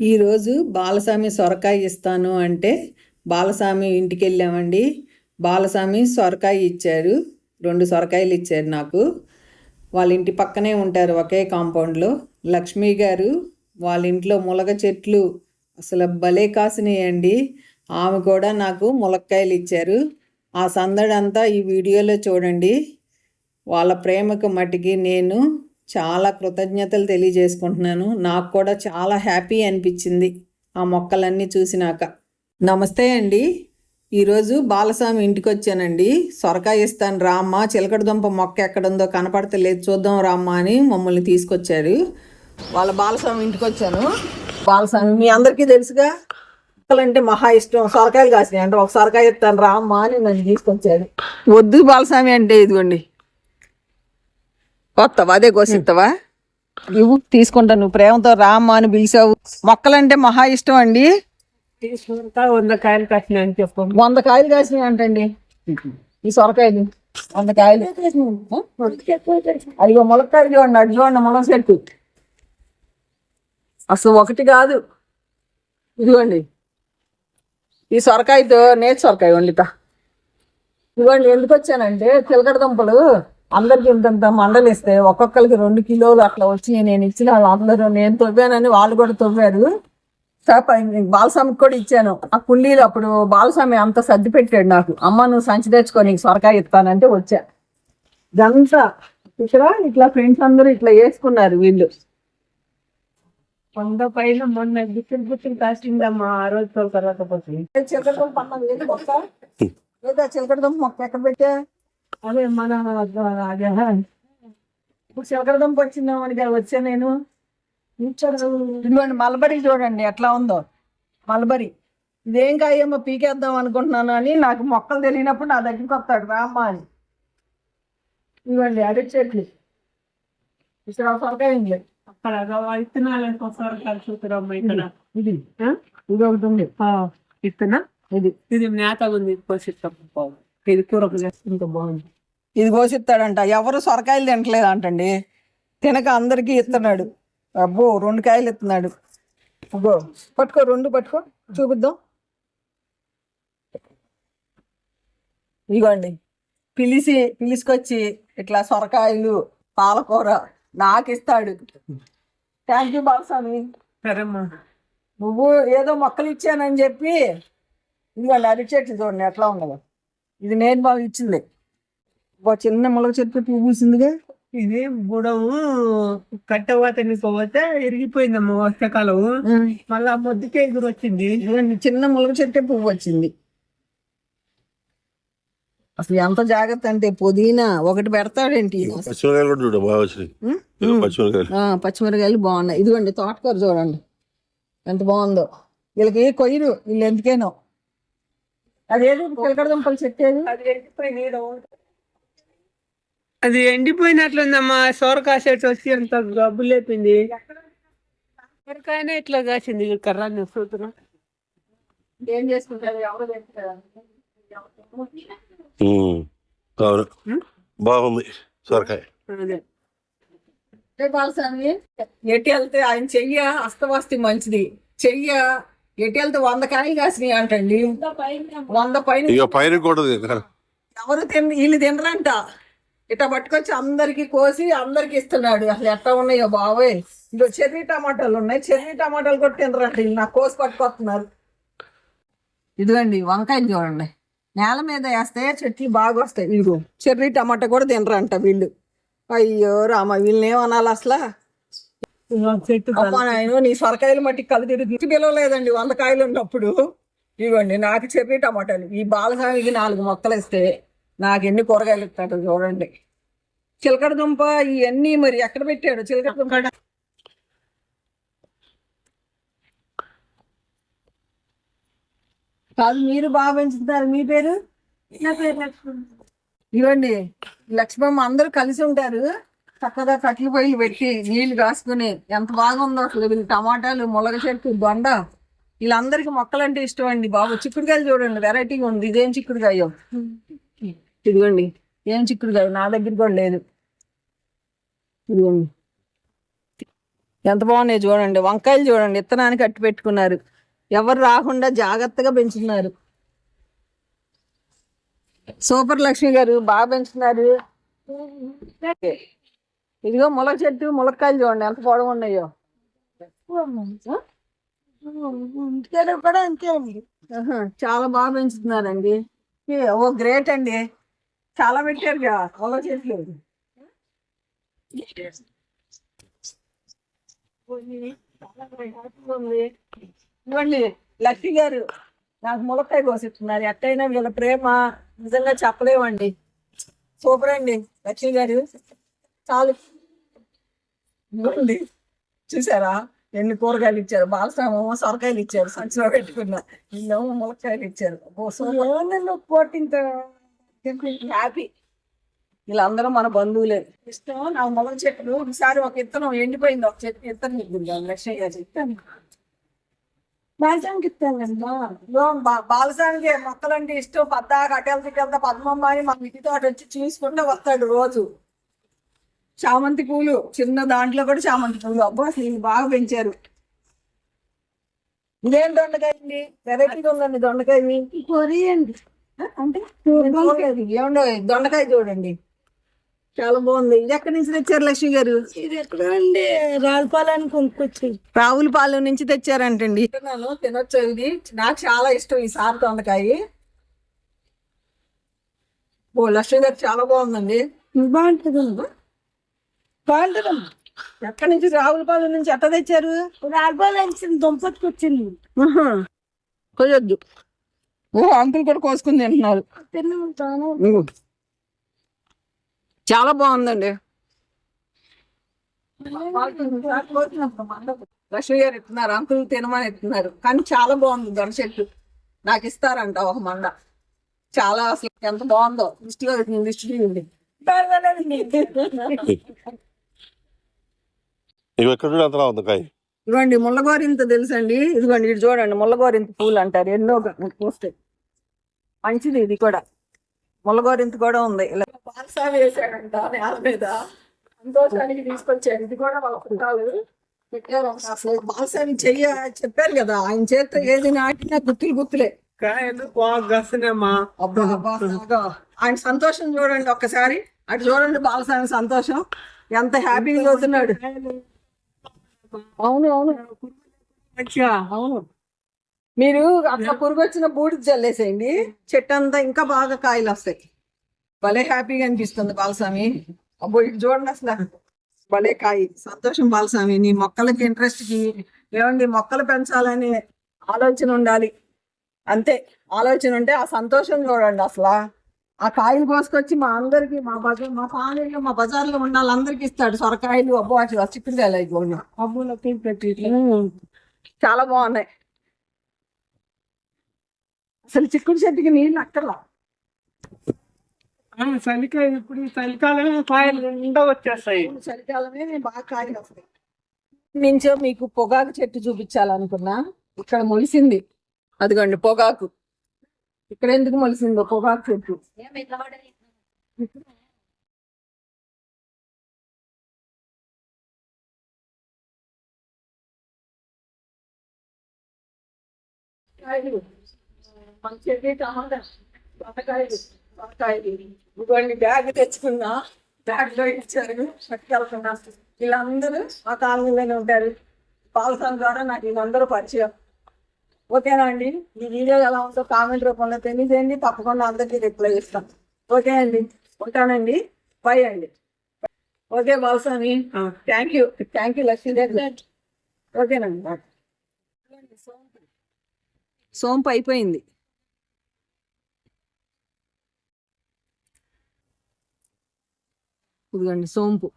ఈరోజు బాలస్వామి సొరకాయ ఇస్తాను అంటే బాలస్వామి ఇంటికి వెళ్ళామండి. బాలస్వామి సొరకాయ ఇచ్చారు. రెండు సొరకాయలు ఇచ్చారు నాకు. వాళ్ళ ఇంటి పక్కనే ఉంటారు ఒకే కాంపౌండ్లో. లక్ష్మి గారు వాళ్ళ ఇంట్లో ములగ చెట్లు అసలు భలే కాసినాయండి. ఆమె కూడా నాకు ములక్కాయలు ఇచ్చారు. ఆ సందడంతా ఈ వీడియోలో చూడండి. వాళ్ళ ప్రేమకు మటుకి నేను చాలా కృతజ్ఞతలు తెలియజేసుకుంటున్నాను. నాకు కూడా చాలా హ్యాపీ అనిపించింది ఆ మొక్కలన్నీ చూసినాక. నమస్తే అండి. ఈరోజు బాలస్వామి ఇంటికి వచ్చానండి సొరకాయ ఇస్తాను రామ్మ. చిలకడ దుంప మొక్క ఎక్కడుందో కనపడతలేదు. చూద్దాం రామ్మ అని మమ్మల్ని తీసుకొచ్చారు. వాళ్ళ బాలస్వామి ఇంటికి వచ్చాను బాలస్వామి మీ అందరికీ తెలుసుగా? మొక్కలంటే మహా ఇష్టం. సొరకాయలు కాసినాయి అంటే. ఒక సొరకాయ ఇస్తాను రామ్మ అని నన్ను తీసుకొచ్చాడు వద్దు బాలస్వామి అంటే ఇదిగోండి. వస్తావా అదే కోసిస్తావా ఇవ్వు తీసుకుంటా నువ్వు ప్రేమతో రామ్మ అని పిలిచావు. మొక్కలంటే మహా ఇష్టం అండి. తీసుకుంటా వంద కాయలు కట్టినా అని చెప్పు. వంద కాయలు కాసినాయి అంటండి. ఈ సొరకాయలు. వంద కాయలు. అయ్యో ములక్కాయలు చూడండి అటు చూడండి ములక చెట్టు. అసలు ఒకటి కాదు. ఇదిగోండి. ఈ సొరకాయతో నేతి సొరకాయ వండితా. ఇదిగోండి ఎందుకు వచ్చానంటే చిలకడ దుంపలు. అందరికి ఇంతంత మండలు ఇస్తే ఒక్కొక్కరికి రెండు కిలోలు అట్లా వచ్చి నేను ఇచ్చిన వాళ్ళు అందరూ నేను తవ్వానని వాళ్ళు కూడా తవ్వారు. బాలస్వామికి కూడా ఇచ్చాను. ఆ కుండీలు అప్పుడు బాలస్వామి అంత సర్ది పెట్టాడు నాకు. అమ్మ నువ్వు సంచి తెచ్చుకో నీకు సొరకాయ ఇస్తానంటే వచ్చా. ఇదంతా ఇక్కడ ఇట్లా ఫ్రెండ్స్ అందరూ ఇట్లా వేసుకున్నారు వీళ్ళు. వంద పైన మొన్న గుత్తులు గుత్తులు కాసిందమ్మా. ఆ రోజు తోలుకరాకపోతే చిలకడ దుంప అన్నది ఏది మొక్క లేదా చిలకడ దుంప మొక్క ఎక్కడ పెట్టా? అదే మన అదే ఇప్పుడు చిలకడ దుంప వచ్చిందామని కదా వచ్చా నేను? ఇదిగోండి మలబరి చూడండి ఎట్లా ఉందో. మలబరి. ఇదేం కాయమ్మో పీకేద్దాం అనుకుంటున్నాను అని నాకు మొక్కలు తెలియనప్పుడు నా దగ్గరికి వస్తాడు రామ్మ అని. ఇవ్వండి అరటి చెట్లు. ఇక్కడ అక్కడ విత్తనాలు ఇక్కడ. ఇది? ఇది ఒకటి ఉంది. విత్తనా ఇది. ఇది నేతగా ఉంది ఇది కూరకు చేస్తుంటే బాగుంది. ఇది కోసిస్తాడంట ఎవరు సొరకాయలు తింటలేదు అంటండి తినక అందరికీ ఇస్తున్నాడు. అబ్బో రెండు కాయలు ఇస్తున్నాడు. అబ్బో పట్టుకో రెండు పట్టుకో చూపిద్దాం. ఇదిగోండి పిలిచి పిలిచుకొచ్చి ఇట్లా సొరకాయలు పాలకూర నాకు ఇస్తాడు. Thank you Balaswamy. సరేమ్మా. నువ్వు ఏదో మొక్కలు ఇచ్చానని చెప్పి ఇదిగోండి అరటి చెట్టు చూడండి ఎట్లా ఉన్నదో ఇది నేను బాగా ఇచ్చింది. ఓ చిన్న మొలక చెట్టు పువ్వు పూసిందిగా. ఇది బుడము కట్టవాత పోతే ఇరిగిపోయిందమ్మా వర్షాకాలం మళ్ళా మొద్దుకే ఎగురు వచ్చింది చిన్న మొలక చెట్టే పువ్వు వచ్చింది. అసలు ఎంత జాగ్రత్త అంటే పుదీనా ఒకటి పెడతాడేంటి? పచ్చిమిరకాయలు కూడా చూడ బాగా వచ్చినాయి. ఉం? ఇదిగో పచ్చిమిరకాయలు ఆ, పచ్చిమిరకాయలు బాగున్నాయి. ఇదిగోండి తోటకూర చూడండి. ఎంత బాగుందో. వీళ్ళకి కొయ్యరు వీళ్ళు ఎందుకేనో. అదేది పిలకడ దుంపలు చెట్టేది అది ఉంది. అది ఎండిపోయినట్లుందమ్మా సోరకాయ చెట్టు వచ్చి అంత గబ్బు లేపింది. సొరకాయనే ఇట్లా కాసింది కర్రాన్ని సూత్రం ఏం చేసుకుంటారు? ఎవరు. అవును. బాగుంది సొరకాయ. బాలస్వామి ఎటు వెళ్తే ఆయన చెయ్య అస్తవస్తి మంచిది. చెయ్య ఎటు వంద కాయలు కాసినాయి అంటండి. వంద పైన ఇక పైన కూడా. ఎవరు తిన వీళ్ళు తినరంట. ఇట్లా పట్టుకొచ్చి అందరికి కోసి అందరికి ఇస్తున్నాడు. అసలు ఎట్లా ఉన్నాయో బాబోయ్. ఇదో చెర్రీ టమాటాలు ఉన్నాయి. చెర్రీ టమాటాలు కూడా తినరంట. వీళ్ళు నాకు కోసి పట్టుకొస్తున్నారు. ఇదిగోండి వంకాయలు చూడండి. నేల మీద వేస్తే చెట్లు బాగా వస్తాయి. ఇదిగో చెర్రీ టమాటా కూడా తినరంట వీళ్ళు. అయ్యో రామ వీళ్ళని ఏమనాలి అసలు? నీ సొరకాయలు మట్టి కళ్ళు తిరిగి పిలవలేదండి వంద కాయలు ఉన్నప్పుడు. ఇవ్వండి నాకు చెర్రీ టమాటాలు. ఈ బాలస్వామికి నాలుగు మొక్కలు ఇస్తే నాకు ఎన్ని కూరగాయలు ఇస్తాడు చూడండి. చిలకడ దుంప ఇవన్నీ మరి ఎక్కడ పెట్టాడు? చిలకడ దుంప కాదు మీరు బాగా పెంచుతున్నారు. మీ పేరు? ఇవ్వండి లక్ష్మమ్మ అందరూ కలిసి ఉంటారు. చక్కగా కట్లు పొయ్యిలు పెట్టి నీళ్ళు కాసుకుని ఎంత బాగుందో అసలు. వీళ్ళు టమాటాలు ములగ చెట్టు దొండ వీళ్ళందరికీ మొక్కలంటే ఇష్టం అండి బాబు. చిక్కుడుకాయలు చూడండి వెరైటీగా ఉంది. ఇదేం చిక్కుడుకాయో? ఇదిగోండి. ఏం చిక్కుడుకాయ? నా దగ్గర కూడా లేదు. ఇదిగోండి. ఎంత బాగున్నాయి చూడండి. వంకాయలు చూడండి. ఇత్తనానికి అట్టు పెట్టుకున్నారు. ఎవరు రాకుండా జాగ్రత్తగా పెంచుతున్నారు. సూపర్ లక్ష్మి గారు బాగా పెంచుతున్నారు. ఇదిగో ములక చెట్టు ములక్కాయలు చూడండి ఎంత పొడవు ఉన్నాయో. కూడా అంతే అండి ఆహా, చాలా బాగా పెంచుతున్నారండి. ఏ, ఓ గ్రేట్ అండి. చాలా పెట్టారు కదా ములక చెట్లు. ఇవ్వండి లక్ష్మి గారు నాకు ములక్కాయ కోసిస్తున్నారు. ఎట్టయినా వీళ్ళ ప్రేమ నిజంగా చెప్పలేమండి. సూపర్ అండి లక్ష్మి గారు. చాలు. ఇవ్వండి చూసారా? ఎన్ని కూరగాయలు ఇచ్చారు? బాలస్వామి సొరకాయలు ఇచ్చారు సంచిలో పెట్టుకున్నా. వీళ్ళేమో ములక్కాయలు ఇచ్చారు. పోటీంత హ్యాపీ. వీళ్ళందరూ మన బంధువులే. ఇష్టం నా మొలక చెట్లు ఈసారి ఒక ఇత్తనం ఎండిపోయింది ఒక చెట్టు ఇత్తనం ఇద్దింది లక్ష్మయ్య చెప్తాను. బాజానికి ఇస్తానండి బాలసానికి మొక్కలంటే ఇష్టం. పద్దాక అటెల్ తిట్టెళ్తా పద్మమ్మ అని మా ఇంటి తోట వచ్చి చూసుకుంటూ వస్తాడు రోజు. చామంతి పూలు చిన్న దాంట్లో కూడా చామంతి పూలు. అబ్బా అసలు బాగా పెంచారు. ఇదేం దొండకాయ అండి? వెరైటీగా ఉందండి దొండకాయ కొరియండి అంటే. ఏమండో దొండకాయ చూడండి. చాలా బాగుంది. ఇది ఎక్కడి నుంచి తెచ్చారు లక్ష్మి గారు? ఇది ఎక్కడండి? రాజపాలని కొనుక్కొచ్చి రావులపాలెం నుంచి తెచ్చారంటండి. తిన్నాను తినొచ్చు ఇది నాకు చాలా ఇష్టం ఈ సార్ దొండకాయ. ఓ లక్ష్మి గారు చాలా బాగుందండి. బాగుంటుందండి. బాగుంటుందమ్మా ఎక్కడి నుంచి రావులపాలెం నుంచి ఎట్ట తెచ్చారు? రాజపాలని దుంపట్టుకొచ్చింది కొయ్యొద్దు. ఓ అంకుల్ కూడా కోసుకుని తింటున్నారు. చాలా బాగుందండి. లక్ష్మి గారు ఇస్తున్నారు అంకుల్ తినమని ఇస్తున్నారు. కానీ చాలా బాగుంది దొర చెట్టు. నాకు ఇస్తారంట ఒక మండ చాలా అసలు ఎంత బాగుందో. లిస్టులో ఉంది ఎక్కడ అంతలా ఉంది కాయ. ఇదిగోండి ముల్లగోరింత తెలుసండి? ఇదిగోండి ఇది చూడండి ముల్లగోరింత పూలు అంటారు. ఎన్నో పూస్తాయి మంచిది ఇది కూడా. ముల్లగోరింత కూడా ఉంది. ఇలా బాలసామి వేసాడంట నేల మీద. సంతోషానికి తీసుకొచ్చాడు. ఇది కూడా వాళ్ళ పుట్టాలు పెట్టారంట అసలు బాలసామి చెయ్య చెప్పారు కదా ఆయన చేత ఏది నాటినా గుత్తులు గుత్తులే. ఆయన సంతోషం చూడండి ఒక్కసారి. అటు చూడండి బాలస్వామి సంతోషం. ఎంత హ్యాపీగా చదువుతున్నాడు అవును అవును. మంచిగా అవును. మీరు అట్లా పురుగు వచ్చిన బూడిద చల్లేసేయండి చెట్టు అంతా ఇంకా బాగా కాయలు వస్తాయి భలే హ్యాపీగా అనిపిస్తుంది బాలస్వామి. అబ్బో ఇటు చూడండి అసలు. భలే కాయ. సంతోషం బాలస్వామి. నీ మొక్కలకి ఇంట్రెస్ట్కి ఏమండి మొక్కలు పెంచాలని ఆలోచన ఉండాలి. అంతే. ఆలోచన ఉంటే ఆ సంతోషం చూడండి అసలు. ఆ కాయలు కోసుకొచ్చి మా అందరికి మా బజార్ మా కాలనీలో మా బజార్లో ఉన్న వాళ్ళందరికీ ఇస్తాడు సొరకాయలు. అబ్బో అసలు చిక్కుడుకాయలు అయిపోయి అమ్ములకి పెట్టి చాలా బాగున్నాయి. అసలు చిక్కుడు చెట్టుకి నీళ్ళు అక్కర్లా? చలికాయ ఇప్పుడు చలికాలమే కాయలు నిండా వచ్చేస్తాయి. చలికాలమే నేను బాగా కాయలు వస్తాయి. నుంచో మీకు పొగాకు చెట్టు చూపించాలనుకున్నా. ఇక్కడ మొలిసింది. అదిగోండి పొగాకు. ఇక్కడ ఎందుకు మొలిసిందో పొగాకు చెట్టు కాయలు. మంచిది టమాటా వంకాయలు వంకాయలు ఇదిగోండి బ్యాగ్ తెచ్చుకున్నా. బ్యాగ్లో ఇచ్చారు. పట్టుకెళ్తున్నా. వీళ్ళందరూ మా కాలనీలోనే ఉంటారు. పాలసం ద్వారా నాకు వీళ్ళందరూ పరిచయం. ఓకేనా అండి? ఈ వీడియో ఎలా ఉందో కామెంట్ రూపంలో తెలియజేయండి. తప్పకుండా అందరికీ రిప్లై ఇస్తాం. ఓకే అండి. ఉంటానండి. బై అండి. Okay Balaswamy thank you. Thank you Lakshmidevi ఓకేనండి సోంపు అయిపోయింది. ఇదిగోండి సోంపు.